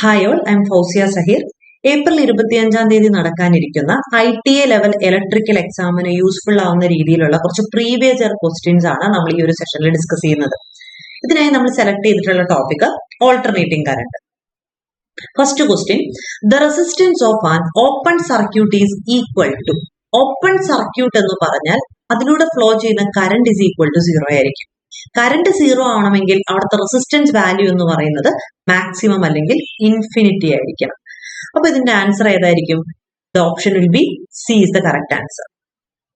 Hi all I am Fousiya Sahir April ഇരുപത്തിയഞ്ചാം തീയതി നടക്കാനിരിക്കുന്ന I T A level electrical എക്സാമിന് യൂസ്ഫുൾ ആവുന്ന രീതിയിലുള്ള കുറച്ച് പ്രീവിയസ് ഇയർ ക്വസ്റ്റ്യൻസ് ആണ് നമ്മൾ ഈ ഒരു സെഷനിൽ ഡിസ്കസ് ചെയ്യുന്നത്. ഇതിനായി നമ്മൾ സെലക്ട് ചെയ്തിട്ടുള്ള topic alternating current first question the resistance of an open circuit is equal to open circuit എന്ന് പറഞ്ഞാൽ അതിലൂടെ ഫ്ലോ ചെയ്യുന്ന current is equal to zero ആയിരിക്കും. കറണ്ട് സീറോ ആവണമെങ്കിൽ അവിടുത്തെ റെസിസ്റ്റൻസ് വാല്യൂ എന്ന് പറയുന്നത് മാക്സിമം അല്ലെങ്കിൽ ഇൻഫിനിറ്റി ആയിരിക്കണം. അപ്പൊ ഇതിന്റെ ആൻസർ ഏതായിരിക്കും? The option will be C is the correct answer.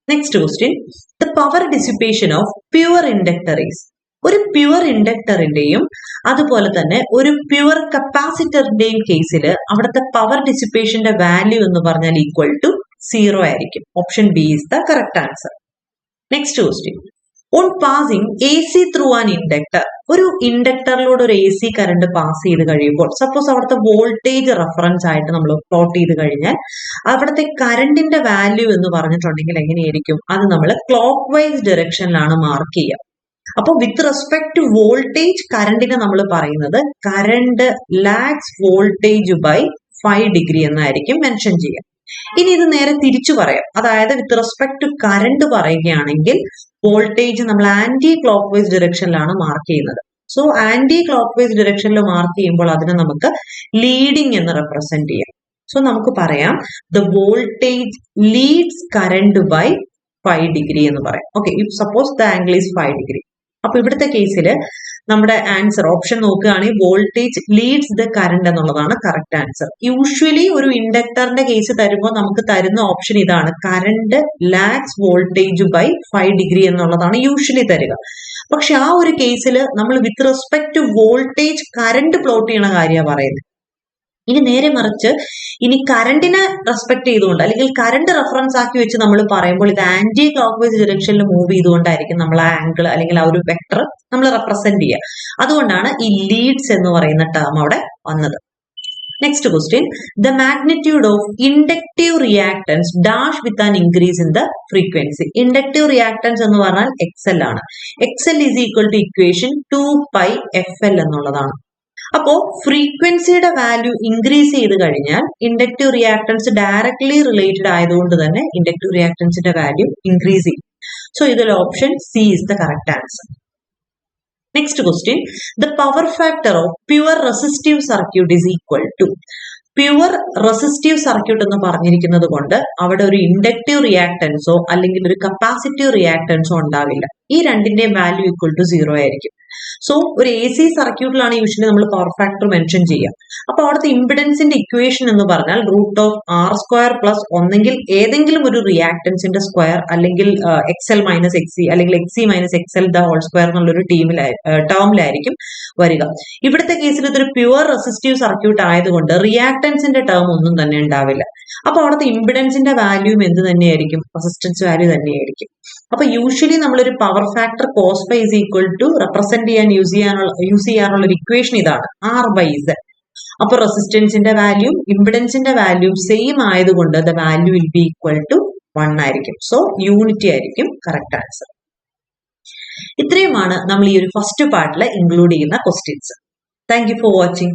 Next question. The power dissipation of pure inductors ഒരു പ്യുവർ ഇൻഡക്ടറിന്റെയും അതുപോലെ തന്നെ ഒരു പ്യുവർ കപ്പാസിറ്ററിന്റെയും കേസിൽ അവിടുത്തെ പവർ ഡിസിപ്പേഷന്റെ വാല്യൂ എന്ന് പറഞ്ഞാൽ ഈക്വൽ ടു സീറോ ആയിരിക്കും. Option B is the correct answer. Next question. On passing A C through an inductor ഒരു ഇൻഡക്ടറിലൂടെ ഒരു എ സി കറണ്ട് പാസ് ചെയ്ത് കഴിയുമ്പോൾ സപ്പോസ് അവിടുത്തെ വോൾട്ടേജ് റെഫറൻസ് ആയിട്ട് നമ്മൾ പ്ലോട്ട് ചെയ്ത് കഴിഞ്ഞാൽ അവിടുത്തെ കറണ്ടിന്റെ വാല്യൂ എന്ന് പറഞ്ഞിട്ടുണ്ടെങ്കിൽ എങ്ങനെയായിരിക്കും? അത് നമ്മൾ ക്ലോക്ക് വൈസ് ഡയറക്ഷനിലാണ് മാർക്ക് ചെയ്യുക. അപ്പോൾ വിത്ത് റെസ്പെക്ട് ടു വോൾട്ടേജ് കറണ്ടിനെ നമ്മൾ പറയുന്നത് current lags voltage by five degree എന്നായിരിക്കും മെൻഷൻ ചെയ്യുക. ഇനി ഇത് നേരെ തിരിച്ചു പറയാം. അതായത് വിത്ത് റെസ്പെക്ട് ടു കറണ്ട് പറയുകയാണെങ്കിൽ വോൾട്ടേജ് നമ്മൾ ആന്റി ക്ലോക്ക് വൈസ് ഡിറക്ഷനിലാണ് മാർക്ക് ചെയ്യുന്നത്. സോ ആന്റി ക്ലോക്ക് വൈസ് ഡിറക്ഷനിൽ മാർക്ക് ചെയ്യുമ്പോൾ അതിനെ നമുക്ക് ലീഡിംഗ് എന്ന് റെപ്രസെന്റ് ചെയ്യാം. സോ നമുക്ക് പറയാം the voltage leads current by five degree എന്ന് പറയാം. Okay if suppose the angle is five degree അപ്പൊ ഇവിടുത്തെ കേസിൽ നമ്മുടെ ആൻസർ ഓപ്ഷൻ നോക്കുകയാണെങ്കിൽ വോൾട്ടേജ് ലീഡ്സ് ദ കറണ്ട് എന്നുള്ളതാണ് കറക്റ്റ് ആൻസർ യൂഷ്വലി ഒരു ഇൻഡക്ടറിന്റെ കേസ് തരുമ്പോൾ നമുക്ക് തരുന്ന ഓപ്ഷൻ ഇതാണ്. Current lags voltage by five degree എന്നുള്ളതാണ് യൂഷ്വലി തരിക. പക്ഷെ ആ ഒരു കേസിൽ നമ്മൾ with respect to voltage current plot ചെയ്യണ കാര്യമാണ് പറയുന്നത്. ഇനി നേരെ മറിച്ച് ഇനി കറണ്ടിനെ റെസ്പെക്ട് ചെയ്തുകൊണ്ട് അല്ലെങ്കിൽ കറണ്ട് റെഫറൻസ് ആക്കി വെച്ച് നമ്മൾ പറയുമ്പോൾ ഇത് ആന്റി ക്ലോക്ക് വൈസ് ഡിറക്ഷനിൽ മൂവ് ചെയ്തുകൊണ്ടായിരിക്കും നമ്മൾ ആ ആംഗിൾ അല്ലെങ്കിൽ ആ ഒരു വെക്ടർ നമ്മൾ റെപ്രസെന്റ് ചെയ്യുക. അതുകൊണ്ടാണ് ഈ ലീഡ്സ് എന്ന് പറയുന്ന ടേം അവിടെ വന്നത്. Next question the magnitude of inductive reactance dash with an increase in the frequency inductive reactance എന്ന് പറഞ്ഞാൽ എക്സ് എൽ ആണ്. X L is equal to equation two pi F L എന്നുള്ളതാണ്. അപ്പോ ഫ്രീക്വൻസിയുടെ വാല്യൂ ഇൻക്രീസ് ചെയ്ത് കഴിഞ്ഞാൽ ഇൻഡക്റ്റീവ് റിയാക്ടൻസ് ഡയറക്ട്ലി റിലേറ്റഡ് ആയതുകൊണ്ട് തന്നെ ഇൻഡക്റ്റീവ് റിയാക്ടൻസിന്റെ വാല്യൂ ഇൻക്രീസ് ചെയ്യും. സോ ഇതിൽ option C is the correct answer next question the power factor of pure resistive circuit is equal to pure resistive circuit എന്ന് പറഞ്ഞിരിക്കുന്നത് കൊണ്ട് അവിടെ ഒരു ഇൻഡക്റ്റീവ് റിയാക്ടൻസോ അല്ലെങ്കിൽ ഒരു കപ്പാസിറ്റീവ് റിയാക്ടൻസോ ഉണ്ടാവില്ല. ഈ രണ്ടിന്റെയും വാല്യൂ ഈക്വൽ ടു സീറോ ആയിരിക്കും. സോ ഒരു എ സി സർക്യൂട്ടിലാണ് യൂഷ്വലി നമ്മൾ പവർ ഫാക്ടർ മെൻഷൻ ചെയ്യുക. അപ്പൊ അവിടുത്തെ ഇമ്പിഡൻസിന്റെ ഇക്വേഷൻ എന്ന് പറഞ്ഞാൽ root of R square plus ഒന്നെങ്കിൽ ഏതെങ്കിലും ഒരു റിയാക്ടൻസിന്റെ സ്ക്വയർ അല്ലെങ്കിൽ എക്സ് എൽ മൈനസ് എക്സ് അല്ലെങ്കിൽ X minus X L the whole square എന്നുള്ളൊരു ടീമിലായി ടേമിലായിരിക്കും വരിക. ഇവിടുത്തെ കേസിൽ ഇതൊരു പ്യുവർ റെസിസ്റ്റീവ് സർക്യൂട്ട് ആയതുകൊണ്ട് റിയാക്ടൻസിന്റെ ടേം ഒന്നും തന്നെ ഉണ്ടാവില്ല. അപ്പൊ അവിടുത്തെ ഇമ്പിഡൻസിന്റെ വാല്യൂം എന്ത് തന്നെയായിരിക്കും? റെസിസ്റ്റൻസ് വാല്യൂ തന്നെയായിരിക്കും. അപ്പൊ യൂഷ്വലി നമ്മളൊരു power factor cos equal to represent ചെയ്യാൻ യൂസ് ചെയ്യാനുള്ള യൂസ് ചെയ്യാനുള്ള ഒരു ഇക്വേഷൻ ഇതാണ്. ആർ ബൈ സെഡ് അപ്പൊ റെസിസ്റ്റൻസിന്റെ വാല്യൂ ഇമ്പിഡൻസിന്റെ വാല്യൂ സെയിം ആയതുകൊണ്ട് the value will be equal to one ആയിരിക്കും. സോ യൂണിറ്റി ആയിരിക്കും കറക്റ്റ് ആൻസർ ഇത്രയുമാണ് നമ്മൾ ഈ ഒരു ഫസ്റ്റ് പാർട്ടിൽ ഇൻക്ലൂഡ് ചെയ്യുന്ന questions thank you for watching